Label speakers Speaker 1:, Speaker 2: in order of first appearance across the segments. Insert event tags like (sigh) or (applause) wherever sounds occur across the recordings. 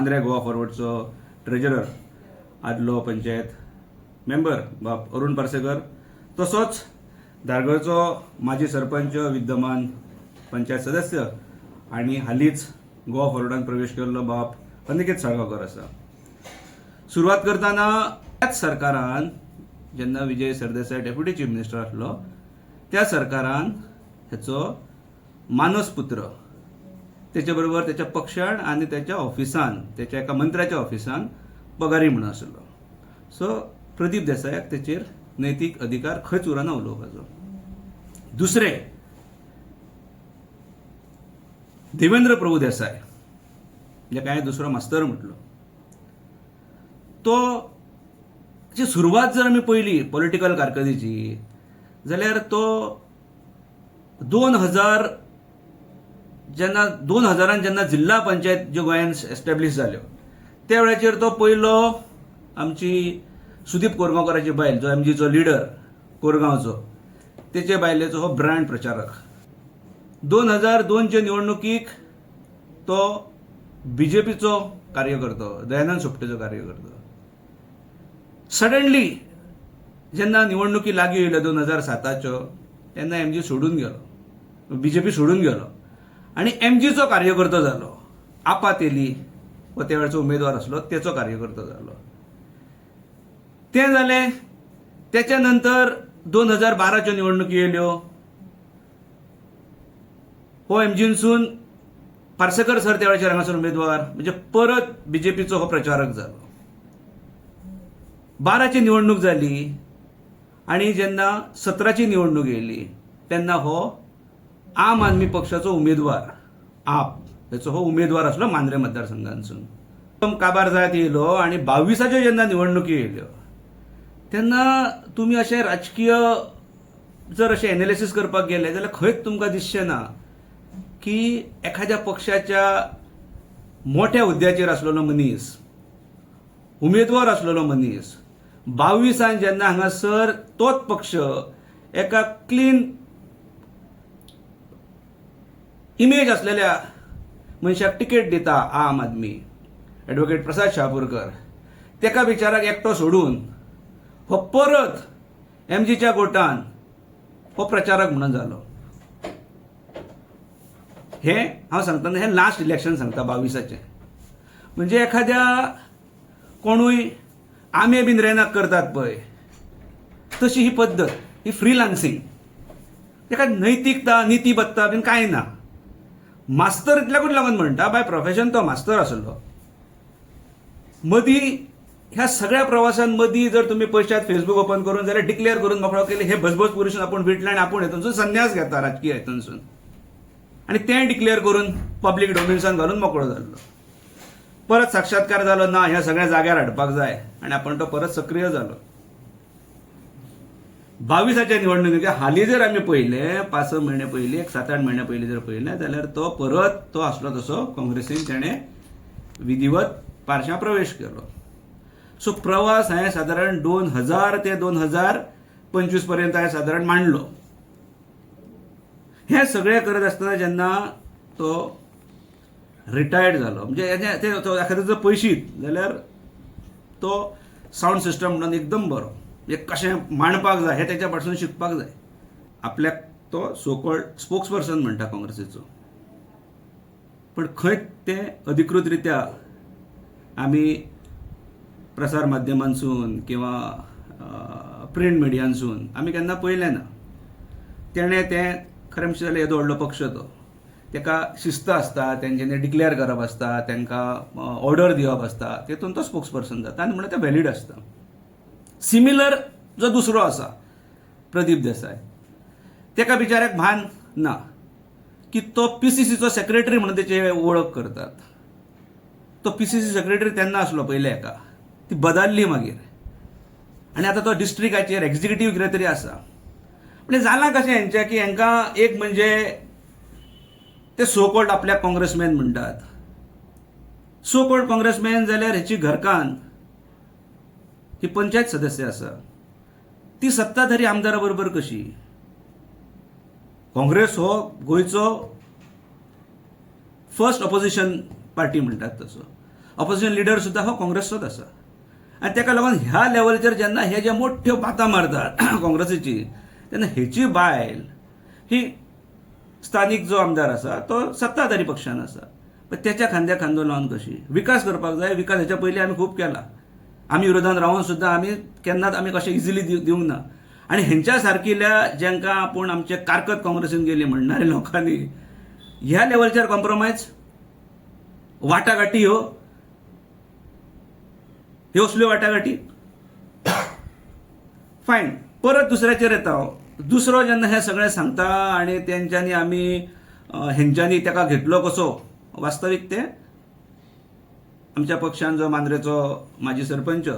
Speaker 1: Mandrem Goa फॉरवर्डचो treasurer आदलो panchayat member बाब अरुण पार्सेकर. तसोच धारगळचो माजी सरपंच विद्यमान पंचायत सदस्य आणि हालींच गोवा फॉरवर्डान प्रवेश केल्लो बाब अनिकेत साळगांवकर आसा सुरवात करताना त्याच सरकारान जेन्ना Vijay Sardesai deputy chief minister आसलो त्या सरकारान हेचो मानस पुत्र त्याच्या बरोबर त्याच्या पक्षान आणि त्याच्या ऑफिसान त्याच्या एका मंत्र्याच्या ऑफिसान पगारी म्हणून आसलो सो प्रदीप देसायाक तेचेर नैतीक अधिकार खंयच उरना उलोवपाचो दुसरे देवेंद्र प्रभू देसाय जे हांवें दुसरो मास्तर म्हटलो. तो जी सुरवात जर आमी पयली पॉलिटिकल कारकिर्दीची जाल्यार तो दोन हजार जेन्ना दोन हजारान जेन्ना जिल्ला पंचायत ज्यो गोंयांत एस्टॅब्लीश जाल्यो त्या वेळाचेर तो पयलो आमची सुदीप कोरगांवकराची बायल जो एमजीचो लिडर कोरगांवचो तेचे बायलेचो हो ब्रँड प्रचारक. दोन हजार दोनचे निवडणुकीक तो बी जे पीचो कार्यकर्तो दयानंद सोपटेचो कार्यकर्तो. सडनली जेन्ना निवडणुकी लागीं येयल्यो दोन हजार साताच्यो तेन्ना एमजी सोडून गेलो. बी जे पी सोडून गेलो. आनी एमजीचो कार्यकर्तो जालो आपा तेली हो त्या वेळचो उमेदवार आसलो तेचो कार्यकर्तो जालो तें जालें तेच्या नंतर दोन हजार बाराच्यो निवडणुकी येयल्यो हो एमजीनसून पार्सेकर सर त्या वेळाचेर हांगासर उमेदवार म्हणजे परत बीजेपीचो हो प्रचारक जालो बाराची निवडणूक जाली आणि जेन्ना सतराची निवडणूक येयली तेन्ना हो आम आदमी पक्षाचो उमेदवार आप हेचो हो उमेदवार आसलो मांद्रे मतदारसंघांतसून काबार जायत येयलो आणि बावीसाच्यो जेन्ना निवडणुकी येयल्यो तेन्ना तुमी अशें राजकीय जर अशें एनालिसीस करपाक गेले जाल्यार खंयच तुमकां दिसचें ना की एखाद्या पक्षाच्या मोठ्या हुद्द्याचेर आसलेलो मनीस उमेदवार आसलेलो मनीस बावीसान जेन्ना हांगासर तोच पक्ष एका क्लीन इमेज असलेल्या मनशाक तिकेट दिता आम आदमी. ॲडव्होकेट प्रसाद शापूरकर तेका बिचाराक एकटो सोडून हो परत एमजीच्या गोटान हो प्रचारक म्हणून जालो हे हांव सांगतना हे लास्ट इलेक्शन सांगता बावीसाचें. म्हणजे एखाद्या कोणूय आमे बीन रेनाक करतात पळय. तशी ही पद्दत ही फ्रीलान्सिंग तेका नैतिकता नितीबत्ता बीन कांय ना. मास्तर इतल्याकूच लागून म्हणटा बाय प्रोफेशन तो मास्तर आसलो मदीं ह्या सगळ्या प्रवासान मदीं जर तुमी पयशात फेसबूक ओपन करून जाल्यार डिक्लेअर करून मोकळो केले हे भसभस पुरुषून आपूण विटले आनी आपूण हेतूनसून संन्यास घेता राजकीय हेतूनसून आनी तें डिक्लेअर करून पब्लीक डोमेन्सान घालून मोकळो जाल्लो परत साक्षात्कार जालो ना ह्या सगळ्या जाग्यार हाडपाक जाय. आनी आपण तो परत सक्रिय जालो बावीसाच्या निवडणुकीचे हालीं जर आमी पहिले पांच स म्हयने पयलीं एक सात आठ म्हयने पयलीं जर पळयलें जाल्यार तो परत तो आसलो तसो काँग्रेसीन ताणें विधिवत पार्श्या प्रवेश केलो. सो प्रवास हांवें सादारण दोन हजार ते दोन हजार पंचवीसपर्यंत हांवें सादारण मांडलो. हें सगळें करत आसतना जेन्ना तो रिटायर्ड जालो म्हणजे हेजे- ते तो जर पयशीत जाल्यार तो साऊंड सिस्टम म्हणून एकदम बरो. म्हणजे हे कशें मांडपाक जाय हें तेच्या पासून शिकपाक जाय. आपल्याक तो सोकॉल्ड स्पोक्स पर्सन म्हणटा काँग्रेसीचो. पण खंय तें अधिकृत रित्या आमी प्रसार माध्यमांसून किंवा प्रिंट मिडियांसून आमी केन्ना पळयलें ना. तेणें तें खरें म्हणचें जाल्यार येदो व्हडलो पक्ष तो. तेका शिस्त आसता तेंच्यांनी डिक्लेअर करप आसता तेंकां ऑर्डर दिवप आसता तेतून तो स्पोक्स पर्सन जाता. आनी म्हणून तें व्हॅलीड आसता. सिमिलर जो दुसरो आसा प्रदीप देसाय. तेका बिचाऱ्याक भान ना की तो पीसीसीचो सेक्रेटरी म्हणून तेची वळख करतात. तो पीसीसी सेक्रेटरी तेन्ना आसलो पयल्या एका. ती बदलली मागीर. आनी आतां तो डिस्ट्रिक्टाचेर एक्झिक्युटीव कितें तरी आसा. म्हणजे जालां कशें हेंचें की हांकां एक म्हणजे ते सोकोल्ड आपल्या आपल्याक काँग्रेसमॅन म्हणटात. सोकोल्ड काँग्रेसमॅन जाल्यार हेची घरकान ही पंचायत सदस्य आसा ती सत्ताधारी आमदारा बरोबर कशी? काँग्रेस हो गोंयचो फर्स्ट ऑपोजिशन पार्टी म्हणटात तसो. ऑपोजिशन लिडर सुद्धा हो काँग्रेसचोच आसा आनी ताका लागून ह्या लेवलचेर जेन्ना हे जे मोठ्यो बातां मारतात (clears throat) काँग्रेसीची तेन्ना हेची बायल ही स्थानीक जो आमदार आसा तो सत्ताधारी पक्षान आसा पण त्याच्या खांद्या खांदो लावन कशी? विकास करपाक जाय विकास हेच्या पयलीं आमी खूब केला. आमी विरोधान रावन सुद्दां आमी केन्नाच आमी कशें इजिली दिवंक ना? आनी हेंच्या सारकिल्या जेंकां आपूण आमचे कारकत काँग्रेसीन गेली म्हणणाऱ्या लोकांनी ह्या लेवलचेर कॉम्प्रोमायज वाटाघाटी ह्यो ह्यो असल्यो वाटाघाटी. फायन परत दुसऱ्याचेर येता हांव हो. दुसरो जेन्ना हें सगळें सांगता आनी तेंच्यांनी आमी हेंच्यांनी ताका घेतलो कसो? वास्तवीक ते. आमच्या पक्षान जो मांद्रेचो माजी सरपंच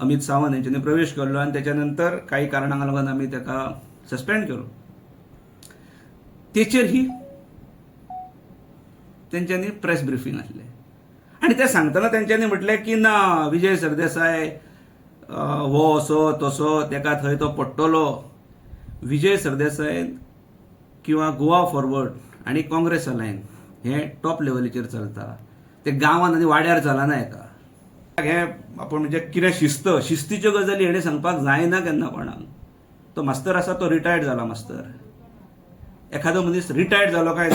Speaker 1: अमित सावंत हेंच्यांनी प्रवेश केल्लो आनी तेच्या नंतर काही कारणांक लागून आमी ताका सस्पेंड केलो. तेचेर ही तेंच्यांनी प्रेस ब्रिफींग आसलें आनी ते सांगतना तेंच्यांनी म्हटलें की ना विजय सरदेसाय हो असो तसो ताका थंय तो पडटलो विजय सरदेसाय किंवा गोवा फॉरवर्ड आनी काँग्रेस अलायन हे टॉप लेवलीचेर चलता ते गांवांत आनी वाड्यार चलना हेका हे आपूण म्हणजे कितें शिस्त शिस्तीच्यो गजाली हेणें सांगपाक जायना केन्ना कोणाक तो मास्तर आसा तो रिटायर्ड जाला मास्तर. एखादो मनीस रिटायर्ड जालो काय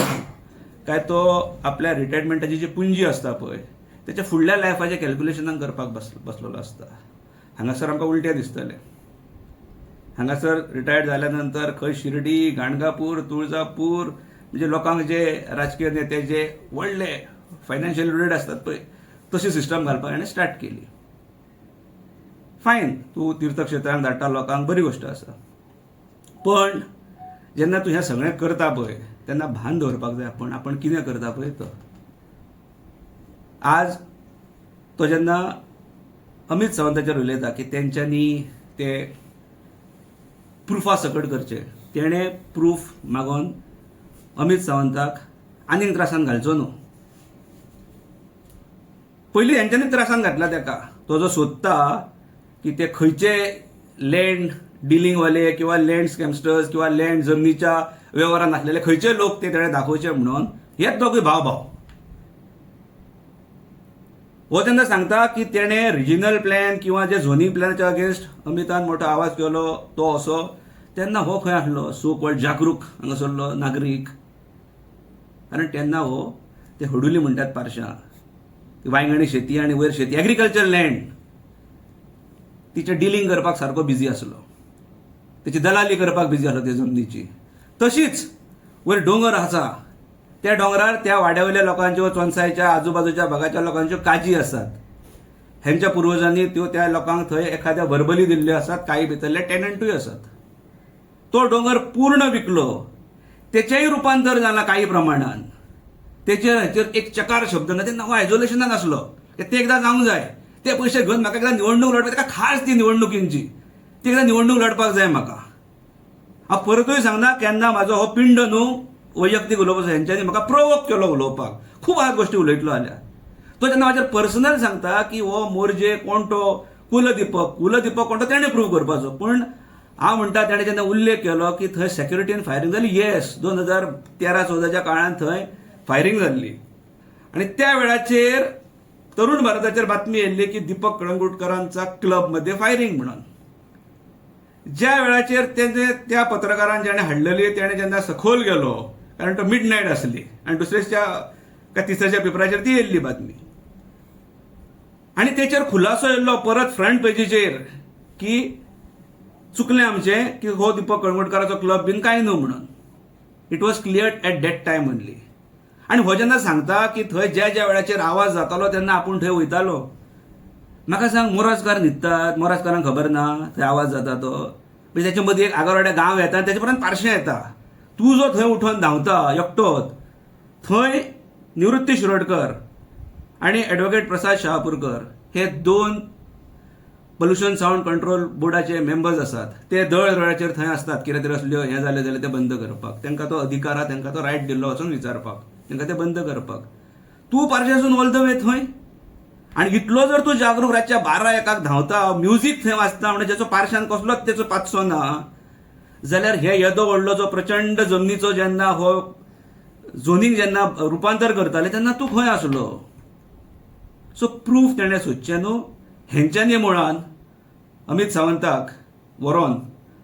Speaker 1: काय तो आपल्या रिटायरमेंटाची जी पुंजी आसता पळय त्याच्या फुडल्या लायफाच्या कॅल्क्युलेशनां करपाक बस बसलेलो आसता हांगासर आमकां उलटें दिसतलें. हांगासर रिटायर्ड जाल्या नंतर खंय शिर्डी गाणगापूर तुळजापूर म्हणजे लोकांक जे राजकीय नेते जे व्हडले फायनान्शियल रिलेटेड असतात पळय तशी सिस्टम घालपाक हाणें स्टार्ट केली. फायन तूं तीर्थक्षेत्रांत धाडटा लोकांक बरी गोश्ट आसा पण जेन्ना तूं हें सगळें करता पळय तेन्ना भान दवरपाक जाय आपण आपण कितें करता पळय तो आज तो जेन्ना अमित सावंताचेर उलयता की तेंच्यांनी ते प्रुफा सकट करचे तेणे प्रूफ मागोन अमित सावंताक आनीक त्रासान घालचो न्हू. पयलीं हेंच्यांनी त्रासान घातला ताका तो जो सोदता की ते खंयचे लँड डिलिंगवाले किंवा लँड स्कॅमस्टर्स किंवा लँड जमनीच्या वेव्हारांत आसलेले खंयचे लोक ते ताणें दाखोवचे म्हणून हेच दोगूय भाव भाव हो तेन्ना सांगता की तेणें रिजिनल प्लॅन किंवा जे झोनिंग प्लॅनाच्या अगेन्स्ट अमितान मोठो आवाज केलो तो असो तेन्ना हो खंय आसलो सो कॉल्ड जागरूक हांगासरलो नागरीक. कारण तेन्ना हो ते हडुली म्हणटात पारशां. वांयगणी शेती आनी वयर शेती. एग्रीकल्चर लँड तिचे डिलिंग करपाक सारको बिजी आसलो तिची दलाली करपाक बिजी आसलो ते जमनीची. तशीच वयर डोंगर आसा त्या डोंगरार त्या वाड्यावयल्या लोकांच्यो चोनसायच्या आजूबाजूच्या भागाच्या लोकांच्यो काजी आसात ह्यांच्या पुर्वजांनी त्यो त्या लोकांक थंय एखाद्या भरबली दिल्ल्यो आसात काही भितरले टॅनंटूय आसात तो डोंगर पूर्ण विकलो. तेचेय रुपांतर जाला काही प्रमाणान तेचेर हेचेर एक चकार शब्द ना ते नांव आयझोलेशनान आसलो ते एकदां जावंक जाय. ते पयशे घेवन म्हाका एकदां निवडणूक लडपाक ताका खास ती निवडणुकींची. ती एकदां निवडणूक लडपाक जाय म्हाका हांव परतूय सांगना केन्ना म्हाजो हो पिंड न्हू वैयक्तीक उलोवपाचो हेंच्यांनी म्हाका प्रोवोक केलो उलोवपाक. खूब आज गोश्टी उलयतलो जाल्यार तो जेन्ना म्हाजेर पर्सनल सांगता की हो मोरजे कोण तो कुलदीपक. कुलदीपक कोण तो तेणें प्रूव करपाचो. पूण हांव म्हणटा तेणें जेन्ना उल्लेख केलो की थंय सेक्युरिटीन फायरींग जाली येस दोन हजार तेरा चौदाच्या काळांत थंय फायरींग जाल्ली आनी त्या वेळाचेर तरुण भारताचेर बातमी येयल्ली की दीपक कळंगुटकरांचा क्लबमध्ये फायरींग म्हणून. ज्या वेळाचेर तेजे त्या पत्रकारान जेणे हाडलेली तेणे जेन्ना सखोल गेलो कारण तो मिड नायट आसली आनी दुसऱ्याच्या काय तिसऱ्याच्या पेपराचेर ती येयल्ली बातमी. आनी तेचेर खुलासो येयल्लो परत फ्रंट पेजीचेर की चुकलें आमचें की हो दीपक कळंगुटकाराचो क्लब बीन कांय न्हू म्हणून. It was clear at that time only आनी हो जेन्ना सांगता की थंय ज्या ज्या वेळाचेर आवाज जातालो तेन्ना आपूण थंय वयतालो म्हाका सांग मोराजकार न्हिदतात मोराजकारांक खबर ना थंय आवाज जाता तो म्हणजे त्याच्या मदीं एक आगरवाड्या गांव येता आनी पर्यंत पार्शें येता तूं जो थंय उठोन धांवता एकटोच थंय निवृत्ती शिरोडकर आनी एडवोकेट प्रसाद शहापूरकर हे दोन पोल्युशन सावंड कंट्रोल बोर्डाचे मेंबर्स आसात ते दळ दळाचेर थंय असतात. कितें तरी असल्यो हें जालें जाल्यार ते बंद करपाक. तांकां तो अधिकार हा तांकां तो रायट दिल्लो वचून विचारपाक. तांकां तें बंद करपाक तूं पारशेसून ऑल द वे थंय? आनी इतलो जर तूं जागरूक रातच्या बारा एकाक धांवता म्युझीक थंय वाचता म्हणजे जेचो पार्शान कसलोच तेचो पाचसो ना जाल्यार हे येदो व्हडलो जो प्रचंड जमनीचो जेन्ना हो झोनीक जेन्ना रुपांतर करताले तेन्ना तूं खंय आसलो? सो प्रूफ तेणें सोदचें न्हू? हेंच्यांनी मुळान अमित सावंताक व्हरोन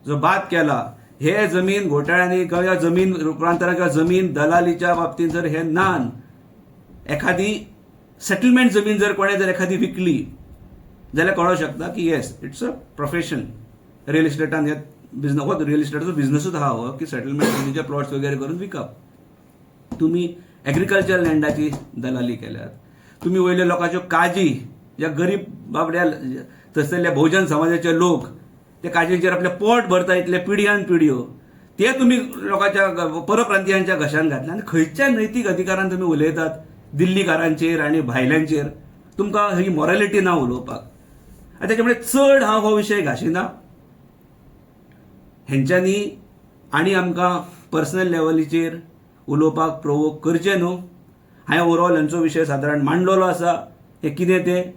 Speaker 1: जो बाद केला हे जमीन घोटाळ्यांनी किंवा जमीन रूपांतरा किंवा जमीन दलालीच्या बाबतींत जर हे नान एखादी सेटलमेंट जमीन जर कोणें जर एखादी विकली जाल्यार कळोंक शकता की yes it's a profession real इस्टेटान हे बिझनेस हो रिअल इस्टेटाचो बिझनेसूच आहा हो की सेटलमेंट जमिनीचे प्लॉट्स वगैरे करून विकप तुम्ही एग्रीकल्चर लँडाची दलाली केल्यात. तुम्ही वयल्या लोकांच्यो काजी ज्या गरीब बाबड्या तसलेल्या बहुजन समाजाचे लोक ते काजींचेर आपले पोट भरता इतले पिढयान पिढयो हो. ते तुम्ही लोकांच्या परप्रांतीयांच्या घशान घातले. आनी खंयच्या नैतीक अधिकारान तुम्ही उलयतात? दिल्लीकारांचेर आनी भायल्यांचेर. तुमकां ही मॉरॅलिटी ना उलोवपाक. आनी त्याच्यामुळे चड हांव हो विशय घाशिना. हेंच्यांनी आनी आमकां पर्सनल लेवलीचेर उलोवपाक प्रोवोक करचें न्हू. हांवें ओवरऑल हेंचो विशय सादारण मांडलेलो आसा. हे कितें तें?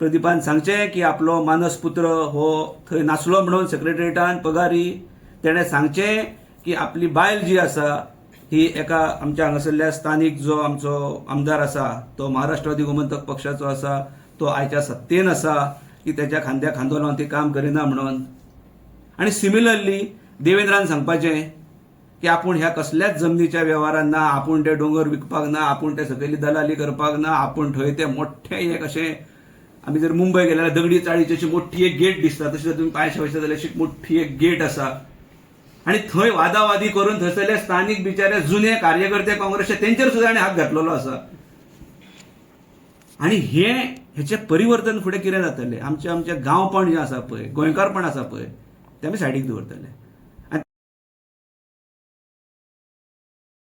Speaker 1: प्रदीपान सांगचें की आपलो मानस पुत्र हो थंय नासलो म्हणून सेक्रेटरीटान पगारी. तेणें सांगचें की आपली बायल जी आसा ही एका आमच्या हांगासरल्या स्थानीक जो आमचो आमदार आसा तो महाराष्ट्रवादी गोमंतक पक्षाचो आसा तो आयच्या सत्तेन आसा की तेच्या खांद्या खांदो लावन ती काम करिना म्हणून. आणि सिमिलरली देवेंद्रान सांगपाचें की आपूण ह्या कसल्याच जमनीच्या वेव्हारान ना आपूण ते दोंगर विकपाक ना आपूण ते सकयली दलाली करपाक ना आपूण थंय ते मोठे एक अशें आमी जर मुंबय गेल्याला दगडी चाळीची अशी मोठी एक गेट दिसता तशी जर तुम्ही पांयशे वयता जाल्यार अशी मोठी एक गेट आसा आणि थंय वादावादी करून थंयसरले स्थानीक बिचारे जुने कार्यकर्ते काँग्रेसचे तेंचेर सुद्दां ताणें हात घातलेलो आसा आणि हे हेचे परिवर्तन फुडें कितें जातलें आमचें आमचें गांवपण जें आसा पळय गोंयकारपण आसा पळय. तें आमी सायडीक दवरतले.